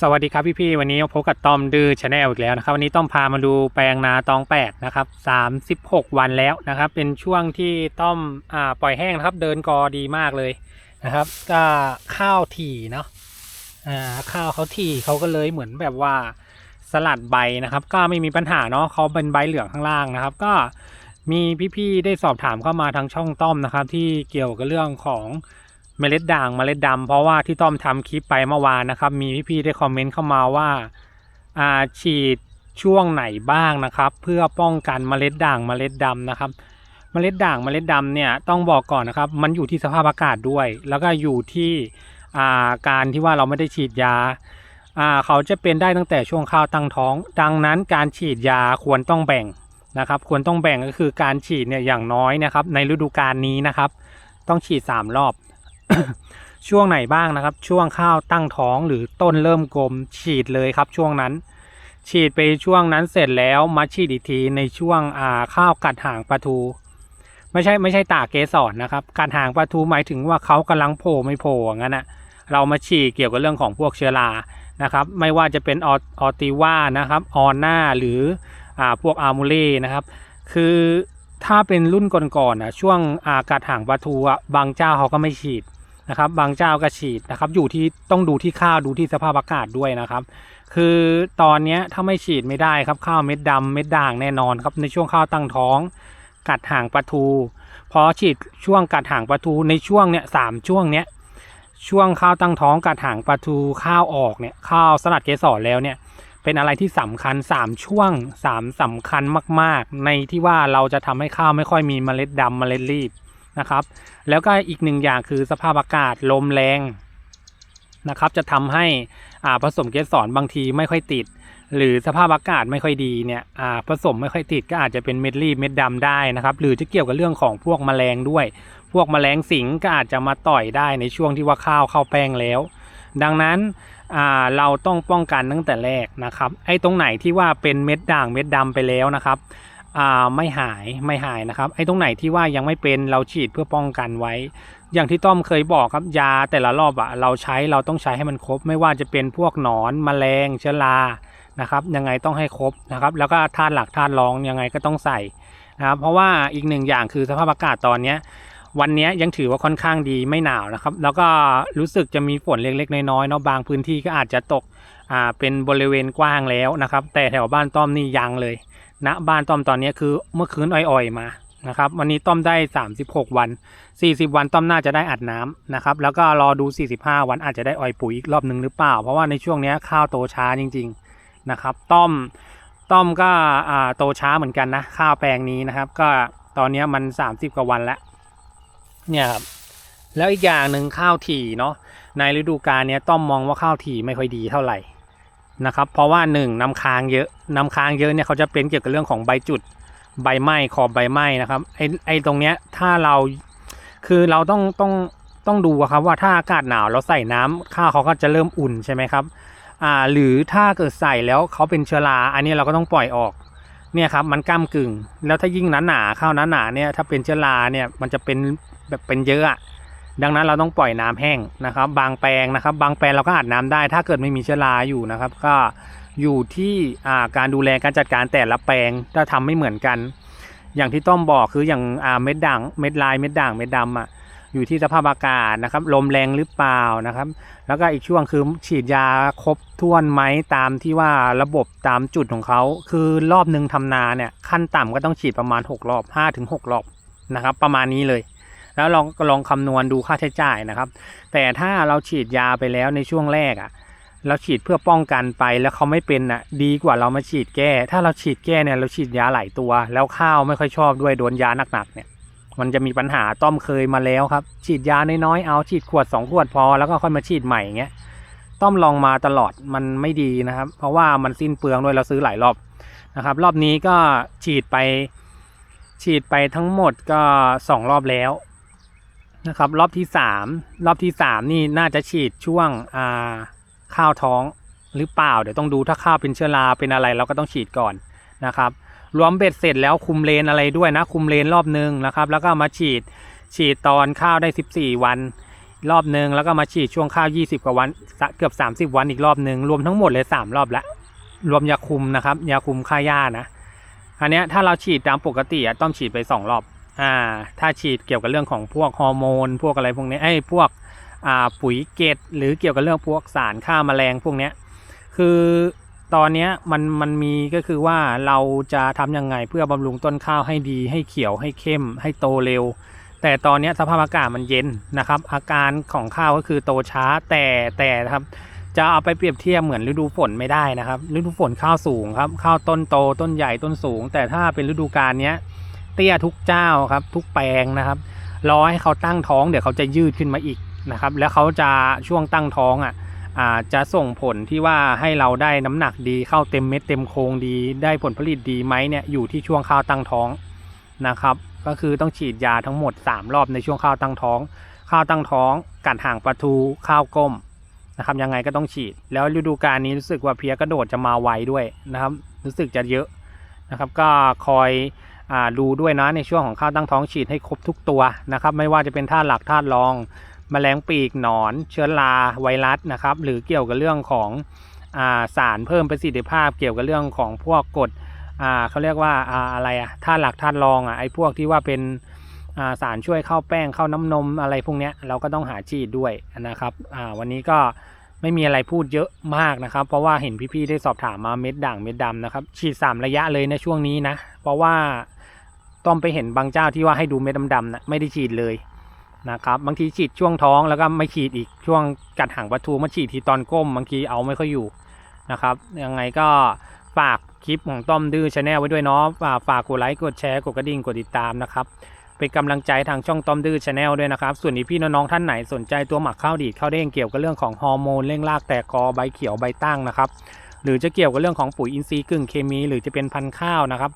สวัสดีครับพี่ๆวันนี้พบกับตอมดื้อชาแนลอีกแล้วนะครับ วันนี้ต้อมพามาดูแปลงนาตองแปดนะครับสามสิบหกวันแล้วนะครับ เป็นช่วงที่ต้อมอ่าปล่อยแห้งนะครับ เดินกอดีมากเลยนะครับ ก็ข้าวถี่เนาะอ่าข้าวเขาถี่เขาก็เลยเหมือนแบบว่าสลัดใบนะครับ ก็ไม่มีปัญหาเนาะเขาเป็นใบเหลืองข้างล่างนะครับ ก็มีพี่ๆได้สอบถามเข้ามาทางช่องต้อมนะครับ ที่เกี่ยวกับเรื่องของ เมล็ดด่างเมล็ดดำเพราะว่าที่ต้อมทำคลิปไปเมื่อวานนะครับ มีพี่ๆได้คอมเมนต์เข้ามาว่าอ่าฉีดช่วงไหนบ้างนะครับ เพื่อป้องกันเมล็ดด่างเมล็ดดำนะครับ เมล็ดด่างเมล็ดดำเนี่ยต้องบอกก่อนนะครับ มันอยู่ที่สภาพอากาศด้วย แล้วก็อยู่ที่อ่าการที่ว่าเราไม่ได้ฉีดยาอ่าเขาจะเป็นได้ตั้งแต่ช่วงข้าวตั้งท้อง ดังนั้นการฉีดยาควรต้องแบ่งนะครับ ควรต้องแบ่งก็คือการฉีดเนี่ยอย่างน้อยนะครับ ในฤดูกาลนี้นะครับ ต้องฉีดสามรอบ ช่วงไหนบ้างนะครับ ช่วงข้าวตั้งท้องหรือต้นเริ่มกลมฉีดเลยครับ ช่วงนั้น ฉีดไปช่วงนั้นเสร็จแล้วมาฉีดอีกทีในช่วงอ่าข้าวกัดหางปลาทู ไม่ใช่ไม่ใช่ตากเกสรนะครับกัดหางปลาทูหมายถึงว่าเขากำลังโผล่ไม่โผล่งั้นนะเรามาฉีดเกี่ยวกับเรื่องของพวกเชื้อรานะครับไม่ว่าจะเป็นอออติว่านะครับออน่าหรืออ่าพวกอาร์มูเล่นะครับคือถ้าเป็นรุ่นก่อนๆนะช่วงอากาศห่างปลาทูอะบางเจ้าเขาก็ไม่ฉีด นะครับ บางเจ้าก็ฉีดนะครับ อยู่ที่ต้องดูที่ข้าวดูที่สภาพอากาศด้วยนะครับ คือตอนนี้ถ้าไม่ฉีดไม่ได้ครับข้าวเม็ดดำเม็ดด่างแน่นอนครับในช่วงข้าวตั้งท้อง กัดห่างปลาทูพอฉีดช่วงกัดห่างปลาทูในช่วงเนี้ยสามช่วงเนี้ยช่วงข้าวตั้งท้องกัดห่างปลาทูข้าวออกเนี่ยข้าวสลัดเกสรแล้วเนี่ยเป็นอะไรที่สำคัญ 3 ช่วง3สำคัญมาก ๆ ในที่ว่าเราจะทำให้ข้าวไม่ค่อยมีเมล็ดดำเมล็ดรีบ นะครับ แล้วก็อีกหนึ่งอย่างคือสภาพอากาศลมแรงนะครับ จะทำให้อ่าผสมเกสรบางทีไม่ค่อยติด หรือสภาพอากาศไม่ค่อยดีเนี่ยอ่าผสมไม่ค่อยติดก็อาจจะเป็นเม็ดรีบเม็ดดำได้นะครับ หรือจะเกี่ยวกับเรื่องของพวกแมลงด้วย พวกแมลงสิงก็อาจจะมาต่อยได้ในช่วงที่ว่าข้าวเข้าแป้งแล้ว ดังนั้นเราต้องป้องกันตั้งแต่แรกนะครับ ไอ้ตรงไหนที่ว่าเป็นเม็ดด่างเม็ดดำไปแล้วนะครับ อ่าไม่หายไม่หายนะครับไอ้ตรงไหนที่ว่ายังไม่เป็นเราฉีดเพื่อป้องกันไว้ อย่างที่ต้อมเคยบอกครับยาแต่ละรอบอะเราใช้เราต้องใช้ให้มันครบ ไม่ว่าจะเป็นพวกหนอนแมลงเชื้อรานะครับยังไงต้องให้ครบนะครับแล้วก็ธาตุหลักธาตุรองยังไงก็ต้องใส่นะครับเพราะว่าอีกหนึ่งอย่างคือสภาพอากาศตอนเนี้ยวันนี้ยังถือว่าค่อนข้างดีไม่หนาวนะครับ แล้วก็รู้สึกจะมีฝนเล็กๆ น้อยๆเนาะบางพื้นที่ก็อาจจะตกอ่าเป็นบริเวณกว้างแล้วนะครับ แต่แถวบ้านต้อมนี่ยังเลย ณบ้านต้อมตอนนี้คือเมื่อคืนอ่อยๆมานะครับวันนี้ต้อมได้ 36 วัน 40 วันต้อมน่าจะได้อัดน้ำนะครับแล้วก็รอดู 45 วันอาจจะได้อ่อยปุ๋ยอีกรอบหนึ่งหรือเปล่า เพราะว่าในช่วงนี้ข้าวโตช้าจริง ๆนะครับต้อมต้อมก็อ่าโตช้าเหมือนกันนะข้าวแปลงนี้นะครับ ก็ตอนนี้มัน 30 กว่าวันแล้วเนี่ยครับแล้วอีกอย่างหนึ่งข้าวถี่เนาะในฤดูกาลเนี้ยต้อมมองว่าข้าวถี่ไม่ค่อยดีเท่าไหร่ นะครับ เพราะว่าหนึ่งน้ำค้างเยอะน้ำค้างเยอะเนี่ยเขาจะเป็นเกี่ยวกับเรื่องของใบจุดใบไหม้ขอบใบไหม้นะครับไอไอตรงเนี้ยถ้าเราคือเราต้องต้องต้องดูครับว่าถ้าอากาศหนาวเราใส่น้ำข้าวเขาก็จะเริ่มอุ่นใช่ไหมครับอ่าหรือถ้าเกิดใส่แล้วเขาเป็นเชื้อราอันนี้เราก็ต้องปล่อยออกเนี่ยครับมันก้ากึ่ง แล้วถ้ายิ่งหนาหนาข้าวหนาหนาเนี่ยถ้าเป็นเชื้อราเนี่ยมันจะเป็นแบบเป็นเยอะอะ ดังนั้นเราต้องปล่อยน้ำแห้งนะครับ บางแปลงนะครับ บางแปลงเราก็อาบน้ำได้ ถ้าเกิดไม่มีเชื้อราอยู่นะครับ ก็อยู่ที่การดูแลการจัดการแต่ละแปลงถ้าทำไม่เหมือนกัน อย่างที่ต้อมบอกคืออย่างเม็ดด่างเม็ดลายเม็ดด่างเม็ดดำอะอยู่ที่สภาพอากาศนะครับ ลมแรงหรือเปล่านะครับ แล้วก็อีกช่วงคือฉีดยาครบถ้วนไหมตามที่ว่าระบบตามจุดของเขา คือรอบหนึ่งทำนาเนี่ยขั้นต่ำก็ต้องฉีดประมาณ 6 รอบ5ถึง6รอบนะครับ ประมาณนี้เลย แล้วลองลองคำนวณดูค่าใช้จ่ายนะครับ แต่ถ้าเราฉีดยาไปแล้วในช่วงแรกอะเราฉีดเพื่อป้องกันไปแล้วเขาไม่เป็นอะดีกว่าเรามาฉีดแก้ ถ้าเราฉีดแก้เนี่ยเราฉีดยาหลายตัว แล้วข้าวไม่ค่อยชอบด้วยโดนยาหนักๆเนี่ย มันจะมีปัญหาต้อมเคยมาแล้วครับ ฉีดยาน้อยๆเอาฉีดขวด2ขวดพอแล้วก็ค่อยมาฉีดใหม่อย่างเงี้ยต้อมลองมาตลอดมันไม่ดีนะครับ เพราะว่ามันสิ้นเปลืองด้วยเราซื้อหลายรอบนะครับ รอบนี้ก็ฉีดไป ฉีดไปทั้งหมดก็สองรอบแล้ว นะครับ รอบที่สามรอบที่สามนี่น่าจะฉีดช่วงอ่าข้าวท้องหรือเปล่า เดี๋ยวต้องดูถ้าข้าวเป็นเชื้อราเป็นอะไรเราก็ต้องฉีดก่อนนะครับ รวมเบ็ดเสร็จแล้วคุมเลนอะไรด้วยนะ คุมเลนรอบนึงนะครับ แล้วก็มาฉีดฉีดตอนข้าวได้ 14 วัน รอบนึงแล้วก็มาฉีดช่วงข้าว 20 กว่าวันเกือบ 30 วันอีกรอบนึงรวมทั้งหมดเลย 3 รอบละรวมยาคุมนะครับยาคุมค่าหญ้านะอันเนี้ยถ้าเราฉีดตามปกติอะต้องฉีดไป 2 รอบ อ่าถ้าฉีดเกี่ยวกับเรื่องของพวกฮอร์โมน พวกอะไรพวกนี้ไอ้พวกอ่าปุ๋ยเกตหรือเกี่ยวกับเรื่องพวกสารฆ่าแมลงพวกเนี้ยคือตอนนี้มันมันมีก็คือว่าเราจะทำยังไงเพื่อบำรุงต้นข้าวให้ดี ให้เขียวให้เข้ม ให้โตเร็ว แต่ตอนนี้สภาพอากาศมันเย็นนะครับ อาการของข้าวก็คือโตช้าแต่แต่ครับจะเอาไปเปรียบเทียบเหมือนฤดูฝนไม่ได้นะครับ ฤดูฝนข้าวสูงครับข้าวต้นโตต้นใหญ่ต้นสูง แต่ถ้าเป็นฤดูกาลเนี้ย เตี้ยทุกเจ้าครับ ทุกแปลงนะครับรอให้เขาตั้งท้องเดี๋ยวเขาจะยืดขึ้นมาอีกนะครับ แล้วเขาจะช่วงตั้งท้องอะอาจะส่งผลที่ว่าให้เราได้น้ำหนักดีเข้าเต็มเม็ดเต็มโครงดี ได้ผลผลิตดีไหมเนี่ยอยู่ที่ช่วงข้าวตั้งท้องนะครับ ก็คือต้องฉีดยาทั้งหมด 3 รอบในช่วงข้าวตั้งท้อง ข้าวตั้งท้องกัดห่างปลาทูข้าวก้มนะครับยังไงก็ต้องฉีด แล้วฤดูกาลนี้รู้สึกว่าเพียกระโดดจะมาไวด้วยนะครับ รู้สึกจะเยอะนะครับ ก็คอย ดูด้วยนะในช่วงของข้าวตั้งท้องฉีดให้ครบทุกตัวนะครับ ไม่ว่าจะเป็นธาตุหลักธาตุรองแมลงปีกหนอน เชื้อราไวรัสนะครับ หรือเกี่ยวกับเรื่องของอาสารเพิ่มประสิทธิภาพ เกี่ยวกับเรื่องของพวกกรดเขาเรียกว่าอาอะไรอะธาตุหลักธาตุรองอะไอ้พวกที่ว่าเป็นาสารช่วยเข้าแป้งเข้าน้ำนมอะไรพวกเนี้ยเราก็ต้องหาฉีดด้วยนะครับวันนี้ก็ไม่มีอะไรพูดเยอะมากนะครับ เพราะว่าเห็นพี่ๆได้สอบถามมาเม็ดด่างเม็ดดำนะครับ ฉีด 3 ระยะเลยในช่วงนี้นะ เพราะว่า ต้องไปเห็นบางเจ้าที่ว่าให้ดูเม็ดดำๆนะไม่ได้ฉีดเลยนะครับบางทีฉีดช่วงท้องแล้วก็ไม่ฉีดอีกช่วงกัดหางปลาทูมาฉีดทีตอนก้มบางทีเอาไม่ค่อยอยู่นะครับยังไงก็ฝากคลิปของต้อมดื้อชาแนลไว้ด้วยเนาะฝากฝากกดไลค์กดแชร์กดกระดิ่งกดติดตามนะครับเป็นกำลังใจทางช่องต้อมดื้อชาแนลด้วยนะครับ ส่วนนี้พี่น้องๆท่านไหนสนใจตัวหมักข้าวดีดข้าวเด้งเกี่ยวกับเรื่องของฮอร์โมนเร่งรากแตกกอใบเขียวใบตั้งนะครับหรือจะเกี่ยวกับเรื่องของปุ๋ยอินทรีย์กึ่งเคมี หรือจะเป็นพันธุ์ข้าวนะครับ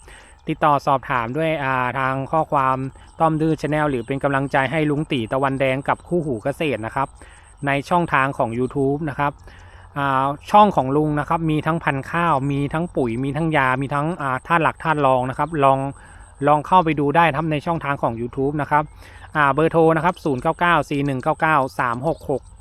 ติดต่อสอบถามด้วยาทางข้อความต้อมดื้อชาแนลหรือเป็นกำลังใจให้ลุงตีตะวันแดงกับคู่หูเกษตรนะครับ ในช่องทางของ YouTube นะครับช่องของลุงนะครับมีทั้งพันข้าว มีทั้งปุ๋ยมีทั้งยา มีทั้งอ่าธาตุหลักธาตุรองนะครับ ลองลองเข้าไปดูได้นะครับในช่องทางของ YouTube นะครับเบอร์โทรนะครับ 0994199366